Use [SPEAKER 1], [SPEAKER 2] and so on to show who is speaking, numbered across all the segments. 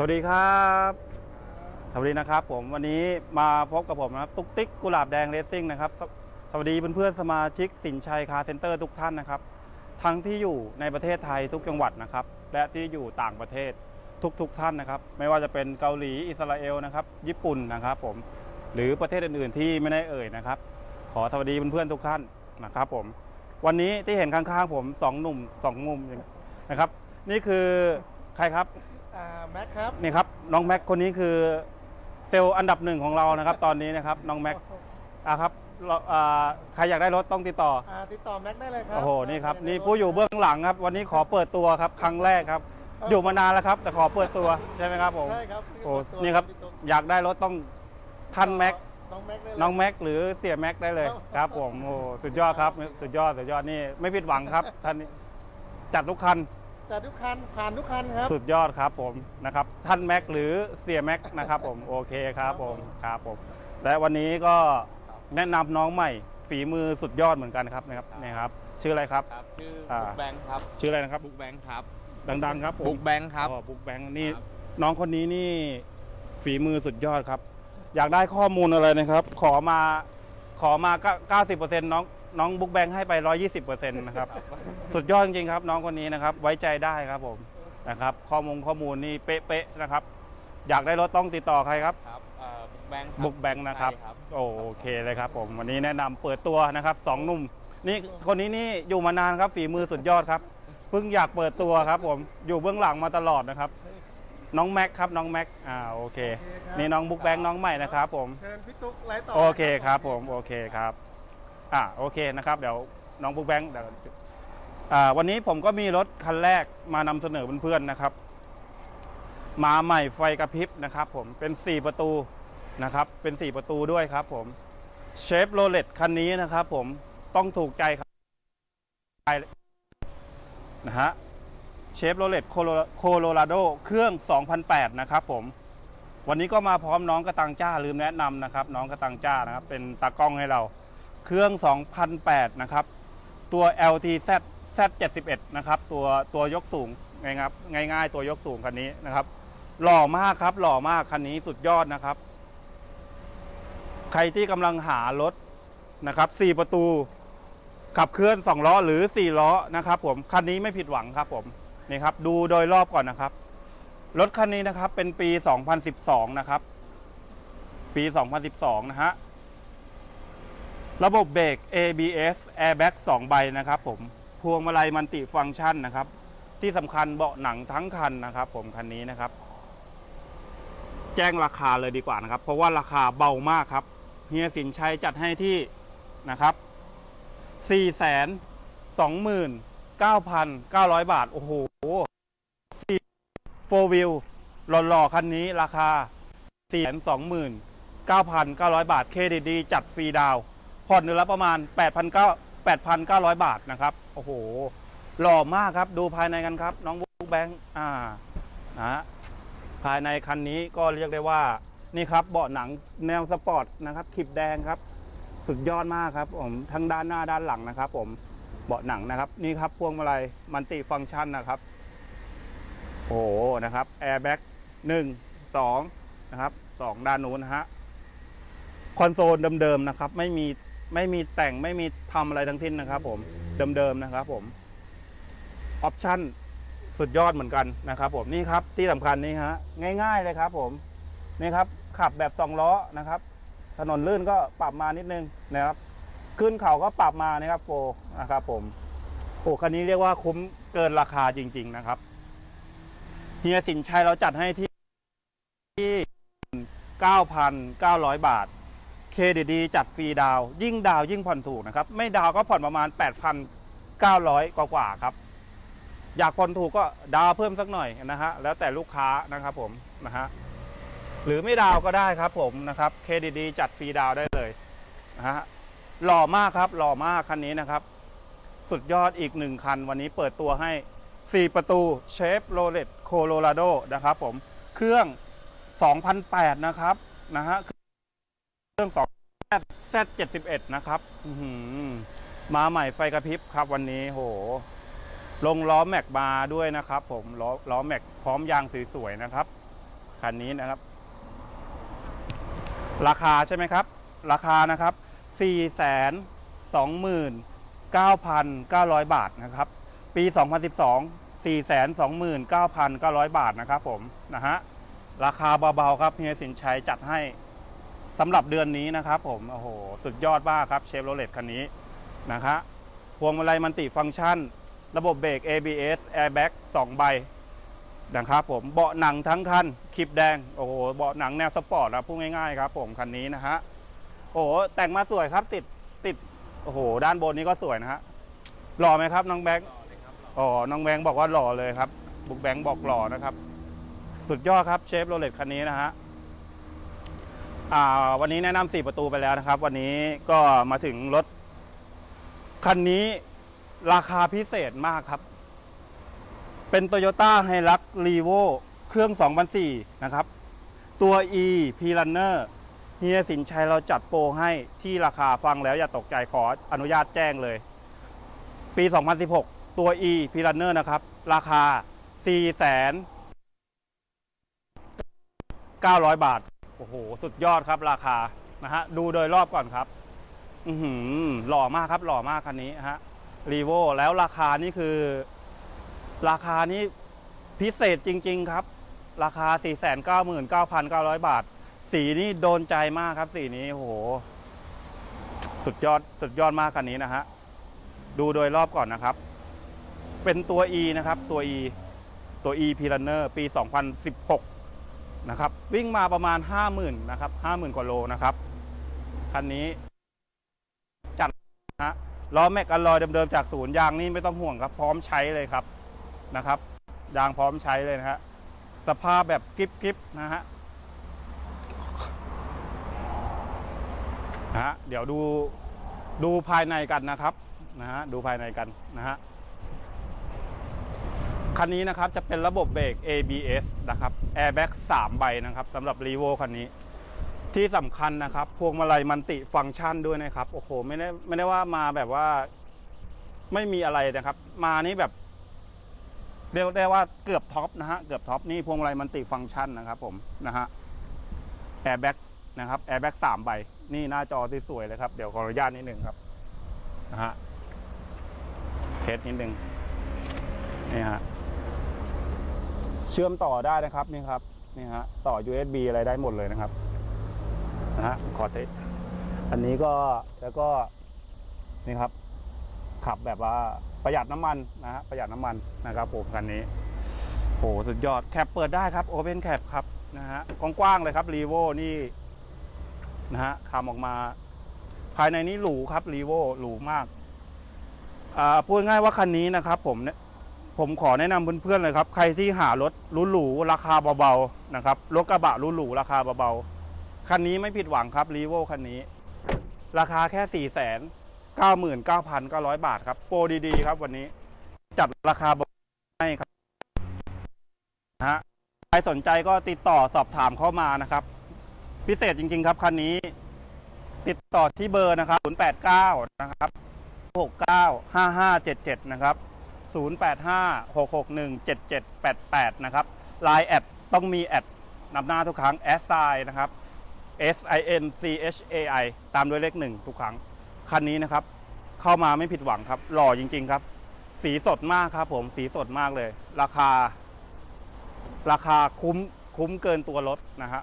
[SPEAKER 1] สวัสดีครับสวัสดีนะครับผมวันนี้มาพบกับผมนะครับตุ๊กติ๊กกุหลาบแดงเรซซิ่งนะครับสวัสดีเพื่อนๆสมาชิกสินชัยคาเซ็นเตอร์ทุกท่านนะครับ ทั้งที่อยู่ในประเทศไทยทุกจังหวัดนะครับ และที่อยู่ต่างประเทศทุกๆท่านนะครับ ไม่ว่าจะเป็นเกาหลีอิสราเอลนะครับ ญี่ปุ่นนะครับ ผมหรือประเทศอื่นๆที่ไม่ได้เอ่ยนะครับ ขอสวัสดีเพื่อนๆทุกท่านนะครับ ผม วันนี้ที่เห็นข้างๆผมสองหนุ่มสองมุมนะครับ นี่คือใครครับ
[SPEAKER 2] แม็กครับ
[SPEAKER 1] นี่ครับน้องแม็กคนนี้คือเซลล์อันดับหนึ่งของเรานะครับ ตอนนี้นะครับน้องแม็กอะครับเราอ่าใครอยากได้รถต้องติดต่อ
[SPEAKER 2] อ่าติดต่อแม็กได้เลยครั
[SPEAKER 1] โอ้โหนี่ครับ
[SPEAKER 2] ได้
[SPEAKER 1] นี่
[SPEAKER 2] ได้
[SPEAKER 1] ผู้อยู่เบื้องหลังครับ วันนี้ขอเปิดตัวครับ ครั้งแรกครับ อยู่มานานแล้วครับ แต่ขอเปิดตัวใช่ไหมครับผม
[SPEAKER 2] ใช่ครับ
[SPEAKER 1] โอ้
[SPEAKER 2] เปิดตัว
[SPEAKER 1] นี่ครับ
[SPEAKER 2] พี่ตุ๊ก
[SPEAKER 1] อยากได้รถต้องท่านแม็ก
[SPEAKER 2] น้องแม็กได้เลย
[SPEAKER 1] น้องแม็กหรือเสียแม็กได้เลยครับผมโอ้สุดยอดครับสุดยอดสุดยอดนี่ไม่ผิดหวังครับท่านนี้จัดทุกคัน
[SPEAKER 2] จัดทุกคันผ่านทุกคันครับ
[SPEAKER 1] สุดยอดครับผมนะครับ ท่านแม็กหรือเสียแม็กนะครับผมโอเคครับผมครับผม และวันนี้ก็แนะนำน้องใหม่ฝีมือสุดยอดเหมือนกันครับนะครับนี่ครับ ชื่ออะไรครับ
[SPEAKER 3] ครับชื่อ
[SPEAKER 1] อ่า
[SPEAKER 3] บุ๊กแบงค์ครับ
[SPEAKER 1] ชื่ออะไรนะครับ
[SPEAKER 3] บุ๊กแบงค์ครับ
[SPEAKER 1] ดังๆครับผม
[SPEAKER 3] บุ๊กแบงค์ครับ
[SPEAKER 1] อ๋อบุ๊กแบงค์นี่
[SPEAKER 3] ครับ
[SPEAKER 1] น้องคนนี้นี่ฝีมือสุดยอดครับ อยากได้ข้อมูลอะไรนะครับ ขอมาขอมา90%น้อง น้องบุ๊กแบงค์ให้ไป 120%นะครับ สุดยอดจริงๆครับ น้องคนนี้นะครับ ไว้ใจได้ครับผมนะครับ ข้อมูลข้อมูลนี่เป๊ะๆนะครับ อยากได้รถต้องติดต่อใครครับ
[SPEAKER 3] ครับเอ่อบุ๊กแบงค์
[SPEAKER 1] บุ๊กแบงค์นะครับ
[SPEAKER 3] ใช่
[SPEAKER 1] โอเคเลยครับผม วันนี้แนะนำเปิดตัวนะครับสองหนุ่ม นี่คนนี้นี่อยู่มานานครับฝีมือสุดยอดครับ เพิ่งอยากเปิดตัวครับผม อยู่เบื้องหลังมาตลอดนะครับ น้องแม็กครับน้องแม็ก อ่าโอเค
[SPEAKER 2] โอเคครับ
[SPEAKER 1] นี่น้องบุ๊กแบงค์น้องใหม่นะครับผม
[SPEAKER 2] เชิญพี่ตุ๊กไลฟ์ต่อ
[SPEAKER 1] โอเคครับผม โอเคครับ อ่าโอเคนะครับ เดี๋ยวน้องบุ๊กแบงค์เดี๋ยวอ่าวันนี้ผมก็มีรถคันแรกมานำเสนอเพื่อนๆนะครับ มาใหม่ไฟกระพริบนะครับ ผมเป็น 4 ประตูนะครับ เป็น 4 ประตูด้วยครับ ผมเชฟโรเลตคันนี้นะครับ ผมต้องถูกใจครับนะฮะเชฟโรเลตโคโลราโดเครื่อง 2008 นะครับ ผมวันนี้ก็มาพร้อมน้องกระตังจ้าลืมแนะนำนะครับ น้องกระตังจ้านะครับ เป็นตากล้องให้เรา เครื่อง 2008 นะครับ ตัว LTZ Z71 นะครับ ตัวตัวยกสูงไงครับง่ายๆ ตัวยกสูงคันนี้นะครับ หล่อมากครับ หล่อมากคันนี้สุดยอดนะครับ ใครที่กำลังหารถนะครับ4ประตู ขับเคลื่อน 2 ล้อหรือ 4 ล้อนะครับผมคันนี้ไม่ผิดหวังครับผมนี่ครับ ดูโดยรอบก่อนนะครับ รถคันนี้นะครับเป็นปี 2012 นะครับ ปี 2012 นะฮะ ระบบเบรก ABS Airbag 2 ใบนะครับผม พวงมาลัยมันติฟังก์ชันนะครับ ที่สำคัญเบาะหนังทั้งคันนะครับผมคันนี้นะครับ แจ้งราคาเลยดีกว่านะครับ เพราะว่าราคาเบามากครับเฮียสินชัยจัดให้ที่นะครับ 4 2 9 9 0 0 บาท โอ้โหโฟวิลหล่อๆ คันนี้ราคา 429,900 บาท เครดิตดีจัดฟรีดาว ผ่อนเดือนละประมาณ 8,900 8,900 บาทนะครับ โอ้โห หล่อมากครับ ดูภายในกันครับ น้องบุ๊กแบงค์อ่านะฮะภายในคันนี้ก็เรียกได้ว่า นี่ครับ เบาะหนังแนวสปอร์ตนะครับขีบแดงครับ สุดยอดมากครับผม ทั้งด้านหน้าด้านหลังนะครับผม เบาะหนังนะครับ นี่ครับ พวงมาลัยมันติฟังก์ชันนะครับ โอ้โห นะครับ แอร์แบ็กหนึ่งสองนะครับสองด้านนู้นฮะ คอนโซลเดิมๆนะครับ ไม่มี ไม่มีแต่งไม่มีทำอะไรทั้งสิ้นนะครับ ผมเดิมๆนะครับ ผมออปชั่นสุดยอดเหมือนกันนะครับ ผมนี่ครับที่สำคัญนี่ฮะง่าย ๆเลยครับ ผมนี่ครับ ขับแบบสองล้อนะครับ ถนนลื่นก็ปรับมานิดนึงนะครับ ขึ้นเขาก็ปรับมานะครับโฟนะครับ ผมโอ้คันนี้เรียกว่าคุ้มเกินราคาจริง ๆ นะครับเฮียสินชัยเราจัดให้ที่ที่ 9,900 บาท เครดิตดีจัดฟรีดาว ยิ่งดาวยิ่งผ่อนถูกนะครับ ไม่ดาวก็ผ่อนประมาณ 8,900 กว่ากว่าครับ อยากผ่อนถูกก็ดาวเพิ่มสักหน่อยนะฮะ แล้วแต่ลูกค้านะครับผมนะฮะ หรือไม่ดาวก็ได้ครับผมนะครับเครดิตดีจัดฟรีดาวได้เลยนะฮะ หล่อมากครับ หล่อมากคันนี้นะครับ สุดยอดอีกหนึ่งคัน วันนี้เปิดตัวให้ 4 ประตูเชฟโรเลตโคโลราโดนะครับผม เครื่อง 2008 นะครับนะฮะเครื่อง2 Z71 นะครับมาใหม่ไฟกระพริบครับวันนี้โห ลงล้อแม็กมาด้วยนะครับ ผมล้อล้อแม็กพร้อมยางสวยๆนะครับคันนี้นะครับ ราคาใช่ไหมครับ ราคานะครับ 4 2 9 9 0 0 บาทนะครับ ปี 2012 4 2 9 9 0 0 บาทนะครับผมนะฮะราคาเบาๆครับเฮียสินชัยจัดให้ สำหรับเดือนนี้นะครับผม โอ้โห สุดยอดมากครับเชฟโรเลตคันนี้นะคะพวงมาลัยมันติฟังก์ชัน ระบบเบรก ABS Airbag 2 ใบนะครับผมเบาะหนังทั้งคันคลิปแดง โอ้โห เบาะหนังแนวสปอร์ตนะพูดง่ายๆครับผมคันนี้นะฮะโอ้โห แต่งมาสวยครับติดติด โอ้โห ด้านบนนี้ก็สวยนะฮะหล่อไหมครับน้องแบงค์อ๋อน้องแบงค์บอกว่าหล่อเลยครับ บุกแบงค์บอกหล่อนะครับ สุดยอดครับเชฟโรเลตคันนี้นะฮะ อ่าวันนี้แนะนำสี่ประตูไปแล้วนะครับ วันนี้ก็มาถึงรถ คันนี้ราคาพิเศษมากครับ เป็น Toyota h i l u x r e v o เครื่อง2004นะครับ ตัว E p r u n n e r เฮียสินชัยเราจัดโปรให้ที่ราคาฟังแล้วอย่าตกใจขออนุญาตแจ้งเลย ปี 2016 ตัว E p r u n n e r นะครับ ราคา 4 900 บาท โอ้โห สุดยอดครับราคานะฮะดูโดยรอบก่อนครับ อือหือหล่อมากครับ หล่อมากคันนี้ฮะรีโวแล้วราคานี่คือ ราคานี้พิเศษจริง ๆ ครับ ราคา 499,900 บาท สีนี่โดนใจมากครับ สีนี้โอ้โห สุดยอดสุดยอดมากคันนี้นะฮะดูโดยรอบก่อนนะครับ เป็นตัว E นะครับ ตัว E ตัว E p i r a n n e r ปี 2016 นะครับ วิ่งมาประมาณ 50,000นะครับ50,000 กว่าโลนะครับ คันนี้ จัดนะฮะล้อแม็กอลลอยเดิมๆจากศูนย์ยางนี่ไม่ต้องห่วงครับ พร้อมใช้เลยครับนะครับยางพร้อมใช้เลยนะฮะสภาพแบบกริบๆนะฮะนะฮะเดี๋ยวดูดูภายในกันนะครับนะฮะดูภายในกันนะฮะ คันนี้นะครับจะเป็นระบบเบรก ABS นะครับ Airbag 3 ใบนะครับสำหรับ r e v o คันนี้ ที่สำคัญนะครับ พวงมาลัยมันติฟังก์ชันด้วยนะครับ โอ้โห ไม่ได้ไม่ได้ว่ามาแบบว่า ไม่มีอะไรนะครับ มานี่แบบ เรียกได้ว่าเกือบท็อปนะฮะ เกือบท็อปนี่พวงมาลัยมันติฟังก์ชันนะครับผมนะฮะแอร์แบ็กนะครับแอร์แบ็กสามใบ นี่หน้าจอที่สวยเลยครับ เดี๋ยวขออนุญาตนิดหนึ่งครับนะฮะเทสนิดหนึ่งนี่ฮะ เชื่อมต่อได้นะครับนี่ครับนี่ฮะต่อ USB อะไรได้หมดเลยนะครับนะฮะขอเทอันนี้ก็แล้วก็นี่ครับ ขับแบบว่าประหยัดน้ำมันนะฮะประหยัดน้ำมันนะครับผมคันนี้โหสุดยอดแคปเปิดได้ครับโอเพนแคปครับนะฮะกว้างๆเลยครับรีโวนี่นะฮะคำออกมา ภายในนี้หรูครับรีโวหรูมากอ่าพูดง่ายว่าคันนี้นะครับ ผมเนี่ย ผมขอแนะนำเพื่อนๆเลยครับ ใครที่หารถหรูๆราคาเบาๆนะครับรถกระบะหรูๆราคาเบาๆคันนี้ไม่ผิดหวังครับรีโวคันนี้ ราคาแค่สี่แสนเก้าหมื่นเก้าพันเก้าร้อยบาทครับโปรดีๆครับวันนี้ จัดราคาให้ครับนะฮะใครสนใจก็ติดต่อสอบถามเข้ามานะครับ พิเศษจริง ๆ ครับคันนี้ ติดต่อที่เบอร์นะครับศูนย์แปดเก้านะครับหกเก้าห้าห้าเจ็ดเจ็ดนะครับ ศูนย์แปดห้าหกหกหนึ่งเจ็ดเจ็ดแปดแปดนะครับไลน์แอดต้องมีแอดนำหน้าทุกครั้งแอสไซนะครับ S I N C H A I ตามด้วยเลขหนึ่งทุกครั้ง คันนี้นะครับ เข้ามาไม่ผิดหวังครับ หล่อจริง ๆ ครับ สีสดมากครับ ผมสีสดมากเลย ราคา ราคาคุ้มคุ้มเกินตัวรถนะฮะ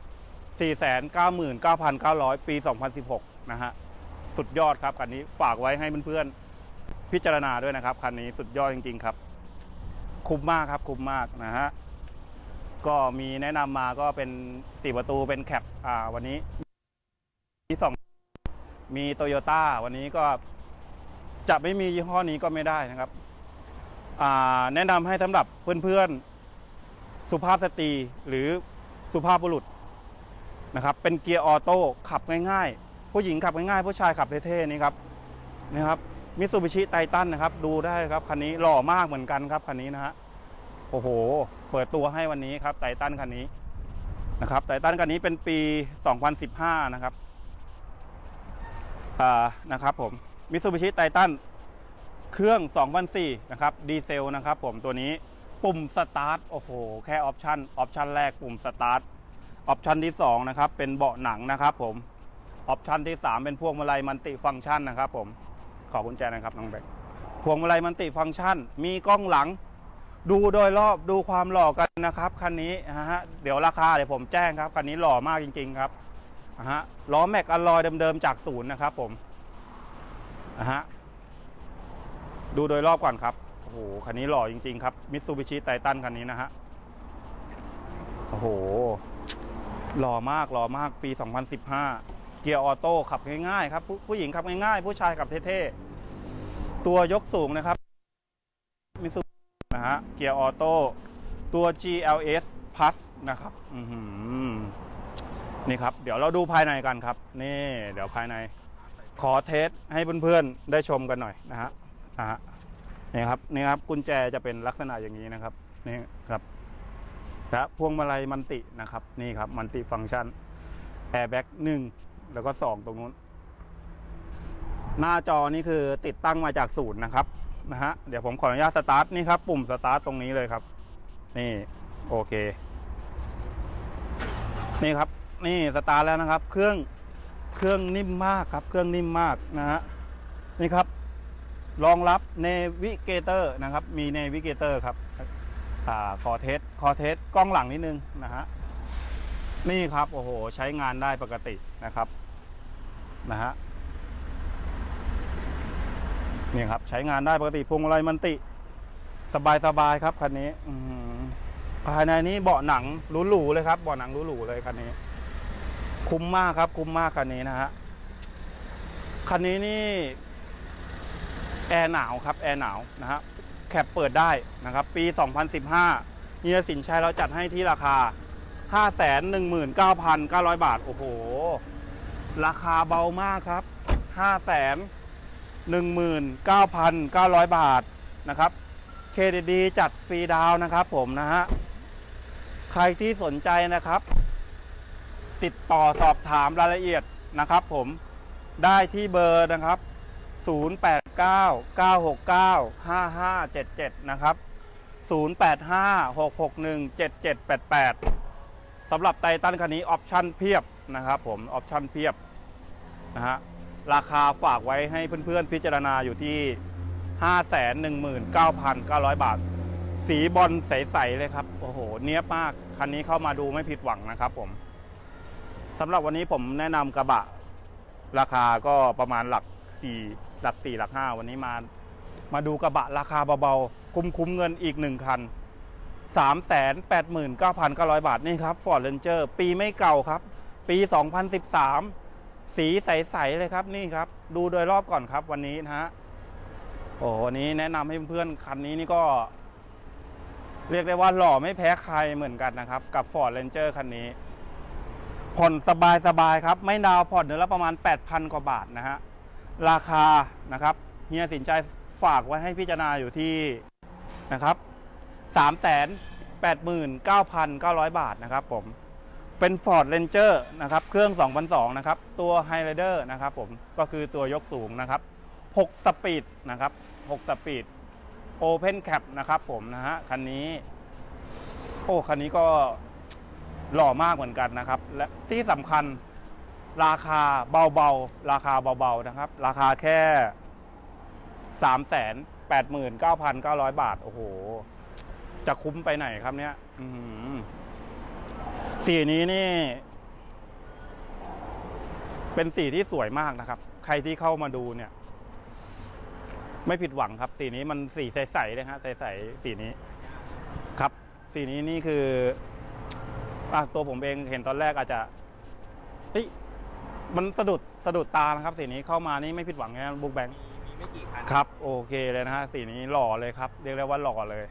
[SPEAKER 1] สี่แสนเก้าหมื่นเก้าพันเก้าร้อยปีสองพันสิบหกนะฮะ สุดยอดครับคันนี้ฝากไว้ให้เพื่อนๆ พิจารณาด้วยนะครับคันนี้สุดยอดจริง ๆ ครับ คุ้มมากครับ คุ้มมากนะฮะก็มีแนะนำมาก็เป็นสี่ประตูเป็นแคปอ่าวันนี้ที่สองมีโตโยต้าวันนี้ก็จะไม่มียี่ห้อนี้ก็ไม่ได้นะครับอ่าแนะนำให้สำหรับเพื่อนๆ สุภาพสตรีหรือสุภาพบุรุษนะครับ เป็นเกียร์ออโต้ขับง่ายๆ ผู้หญิงขับง่ายๆ ผู้ชายขับเท่ๆนี่ครับนะครับ มิสูบิชิไททันนะครับ ดูได้ครับคันนี้หล่อมากเหมือนกันครับคันนี้นะฮะโอ้โห เปิดตัวให้วันนี้ครับไททันคันนี้นะครับไททันคันนี้เป็นปี 2015 นะครับอ่านะครับผมมิ t ซูบิชิไททันเครื่อง 2004 นะครับ ดีเซลนะครับผมตัวนี้ปุ่มสตาร์ทโอ้โห แค่ออปชันออปชันแรกปุ่มสตาร์ทออปชันที่สองนะครับ เป็นเบาะหนังนะครับผมออปชันที่สามเป็นพวงมาลัยมันติฟังก์ชันนะครับผม ขอกุญแจนะครับน้องแบงค์พวงมาลัยมันติฟังก์ชัน มีกล้องหลัง ดูโดยรอบดูความหล่อกันนะครับคันนี้นะฮะเดี๋ยวราคาเดี๋ยวผมแจ้งครับคันนี้หล่อมากจริง ๆครับนะฮะล้อแม็กอลลอยเดิมๆจากศูนย์นะครับผมนะฮะดูโดยรอบก่อนครับโอ้โหคันนี้หล่อจริง ๆ ครับมิตซูบิชิไททันคันนี้นะฮะโอ้โหหล่อมากหล่อมากปี 2015 เกียร์ออโต้ขับง่ายๆครับผู้ผู้หญิงขับง่ายๆ ผู้ชายขับเท่ๆ ตัวยกสูงนะครับมิซูนะฮะเกียร์ออโต้ตัว GLS Plus นะครับอืนี่ครับ เดี๋ยวเราดูภายในกันครับ นี่เดี๋ยวภายใน ขอเทสให้เพื่อนๆ ได้ชมกันหน่อยนะฮะนะฮะนี่ครับนี่ครับ กุญแจจะเป็นลักษณะอย่างนี้นะครับ นี่ครับและพวงมาลัยมันตินะครับ นี่ครับ มันติฟังก์ชันแอร์แบ็กหนึ่ง แล้วก็สองตรงนู้น หน้าจอนี่คือติดตั้งมาจากศูนย์นะครับนะฮะเดี๋ยวผมขออนุญาตสตาร์ทนี่ครับ ปุ่มสตาร์ทตรงนี้เลยครับ นี่ โอเค นี่ครับ นี่สตาร์ทแล้วนะครับ เครื่องเครื่องนิ่มมากครับ เครื่องนิ่มมากนะฮะนี่ครับรองรับเนวิเกเตอร์นะครับ มีเนวิเกเตอร์ครับอ่าคอเทสคอเทสกล้องหลังนิดนึงนะฮะ นี่ครับโอ้โห ใช้งานได้ปกตินะครับนะฮะนี่ครับ ใช้งานได้ปกติพวงมาลัยมันติ สบายสบายครับคันนี้อืภายในนี้เบาะหนังหรูๆเลยครับเบาะหนังหรูๆเลยคันนี้ คุ้มมากครับ คุ้มมากคันนี้นะฮะคันนี้นี่แอร์หนาวครับแอร์หนาวนะฮะแคปเปิดได้นะครับ ปี 2015เฮียสินชัยเราจัดให้ที่ราคา ห้าแสนหนึ่งหมื่นเก้าพันเก้าร้อยบาท โอ้โห ราคาเบามากครับห้าแสนหนึ่งหมื่นเก้าพันเก้าร้อยบาทนะครับเคดิตดีจัดฟรีดาวนะครับผมนะฮะ ใครที่สนใจนะครับ ติดต่อสอบถามรายละเอียดนะครับผมได้ที่เบอร์นะครับ 0899695577 นะครับ 0856617788 สำหรับไททันคันนี้ออปชั่นเพียบนะครับผมออปชั่นเพียบนะฮะราคาฝากไว้ให้เพื่อนๆพิจารณาอยู่ที่ 519,900 บาท สีบอลใส ๆ เลยครับ โอ้โห เนี้ยมาก คันนี้เข้ามาดูไม่ผิดหวังนะครับผมสำหรับวันนี้ผมแนะนำกระบะ ราคาก็ประมาณหลักสี่หลักสี่หลักห้าวันนี้มา มาดูกระบะราคาเบาๆ คุ้มคุ้มๆเงินอีกหนึ่งคัน สามแสนแปดหมื่นเก้าพันเก้าร้อยบาท นี่ครับ Ford Ranger ปีไม่เก่าครับ ปีสองพันสิบสามสีใส ๆ เลยครับนี่ครับ ดูโดยรอบก่อนครับวันนี้นะฮะโอ้วันนี้แนะนำให้เพื่อนๆคันนี้นี่ก็ เรียกได้ว่าหล่อไม่แพ้ใครเหมือนกันนะครับ กับ Ford Ranger คันนี้ ผ่อนสบายสบาย ๆ ครับ ไม่ดาวผ่อนเดือนละประมาณ 8,000 กว่าบาทนะฮะราคานะครับเฮียสินใจฝากไว้ให้พิจารณาอยู่ที่นะครับ 389,900 บาทนะครับผมเป็น Ford Ranger นะครับ เครื่อง 2002 นะครับ ตัว Highlander นะครับผม ก็คือตัวยกสูงนะครับ 6 สปีดนะครับ 6 สปีด Open Cap นะครับผมนะฮะ คันนี้ โอ้ คันนี้ก็หล่อมากเหมือนกันนะครับ และที่สำคัญราคาเบาๆ ราคาเบาๆ นะครับ ราคาแค่สามแสนแปดหมื่นเก้าพันเก้าร้อยบาท โอ้โห จะคุ้มไปไหนครับเนี้ยอื้อหือสีนี้นี่ เป็นสีที่สวยมากนะครับ ใครที่เข้ามาดูเนี่ย ไม่ผิดหวังครับ สีนี้มันสีใสๆนะฮะใสๆสีนี้ ครับ สีนี้นี่คืออะตัวผมเองเห็นตอนแรกอาจจะเฮ้ยมันสะดุดสะดุดตานะครับ สีนี้เข้ามานี่ไม่ผิดหวังนะบุ๊กแบงค์
[SPEAKER 3] มีไม่กี่คัน
[SPEAKER 1] ครับ โอเคเลยนะฮะสีนี้หล่อเลยครับ เรียกได้ว่าหล่อเลย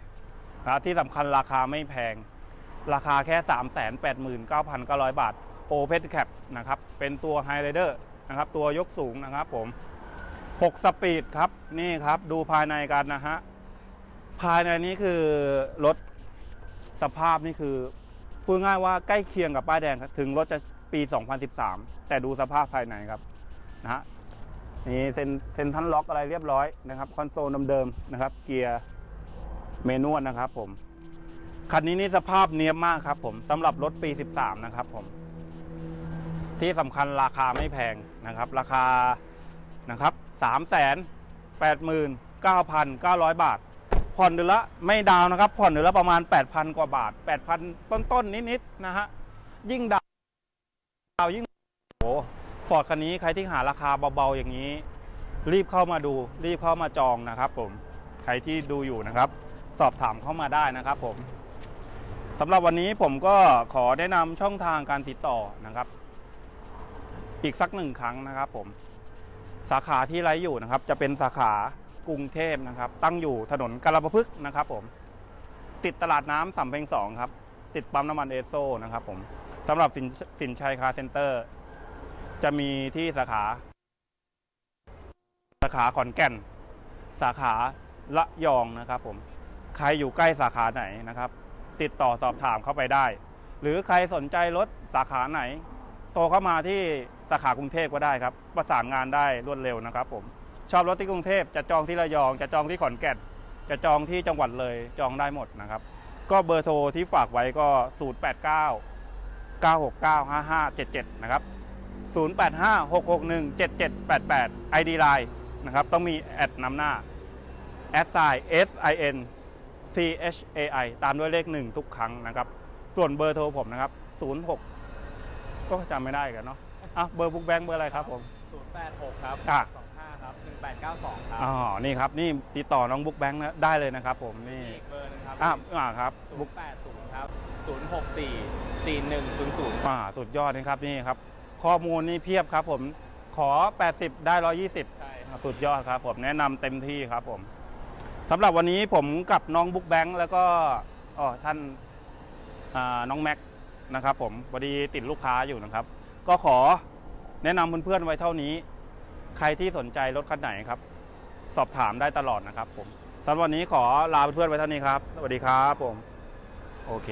[SPEAKER 1] นะที่สำคัญราคาไม่แพง ราคาแค่ 3 8 9 9 0 0 บาทโอเพนแคปนะครับ เป็นตัวไฮไ i เดอร์นะครับ ตัวยกสูงนะครับผม 6 สปีดครับ นี่ครับดูภายในกันนะฮะ ภายในนี้คือรถสภาพนี่คือพูดง่ายว่าใกล้เคียงกับป้ายแดงถึงรถจะปี 2013 แต่ดูสภาพภายในครับนะฮะนี่เซ็นเซ็นทันล็อกอะไรเรียบร้อยนะครับ คอนโซลเดิมๆนะครับ เกียร์ เมนวลนะครับผม คันนี้นี่สภาพเนียบมากครับผมสำหรับรถปี 13 นะครับผม ที่สำคัญราคาไม่แพงนะครับ ราคานะครับ3 8 9 9 0 0 บาท ผ่อนเดือนละไม่ดาวนะครับ ผ่อนเดือนละประมาณ 8,000 กว่าบาท 8,000 ต้นๆนิดๆนะฮะ ยิ่งดาวน์ยิ่งโอ้ฟอร์ดคันนี้ใครที่หาราคาเบาๆอย่างนี้ รีบเข้ามาดู รีบเข้ามาจองนะครับผม ใครที่ดูอยู่นะครับ สอบถามเข้ามาได้นะครับผมสำหรับวันนี้ผมก็ขอแนะนำช่องทางการติดต่อนะครับ อีกสักหนึ่งครั้งนะครับผมสาขาที่ไลฟ์อยู่นะครับ จะเป็นสาขากรุงเทพนะครับ ตั้งอยู่ถนนกาลปะพฤกษ์นะครับ ผม ติดตลาดน้ำสำเพ็งสองครับ ติดปั๊มน้ำมันเอโซนะครับ ผมสำหรับสินสินชัยคาเซ็นเตอร์ จะมีที่สาขา สาขาขอนแก่น สาขาละยองนะครับ ผม ใครอยู่ใกล้สาขาไหนนะครับ ติดต่อสอบถามเข้าไปได้ หรือใครสนใจรถสาขาไหน โทรเข้ามาที่สาขากรุงเทพก็ได้ครับ ประสานงานได้รวดเร็วนะครับ ผมชอบรถที่กรุงเทพจะจองที่ระยอง จะจองที่ขอนแก่นจะจองที่จังหวัดเลยจองได้หมดนะครับ ก็เบอร์โทรที่ฝากไว้ก็ 089 969 5577 นะครับ 085 661 7788 ID Line นะครับ ต้องมีแอดนำหน้าแอดไซน์ S I N C H A I ตามด้วยเลขหนึ่งทุกครั้งนะครับ ส่วนเบอร์โทรผมนะครับ 06 ก็จำไม่ได้กันเนาะอะเบอร์บุ๊กแบงค์เบอร์อะไรครับผม
[SPEAKER 3] 086 ครับ
[SPEAKER 1] อะ
[SPEAKER 3] 25ครับ1892 ครับ
[SPEAKER 1] อ๋อ นี่ครับ นี่ติดต่อน้องบุ๊กแบงค์นะได้เลยนะครับผมนี่
[SPEAKER 3] อีกเบอร์หนึงครับ
[SPEAKER 1] อะอ่าครับบุ๊ก
[SPEAKER 3] 080 ครับ 064 4100
[SPEAKER 1] อ่าสุดยอดนะครับนี่ครับ ข้อมูลนี่เพียบครับผมขอ 80 ได้ 120
[SPEAKER 3] ใช่ครับ
[SPEAKER 1] สุดยอดครับผมแนะนำเต็มที่ครับผม สำหรับวันนี้ผมกับน้องบุ๊กแบงค์แล้วก็อ๋อท่านน้องแม็กนะครับผมพอดีติดลูกค้าอยู่นะครับ ก็ขอแนะนำเพื่อนๆไว้เท่านี้ ใครที่สนใจรถคันไหนครับ สอบถามได้ตลอดนะครับผมสำหรับวันนี้ขอลาเพื่อนๆไว้เท่านี้ครับ สวัสดีครับผม โอเค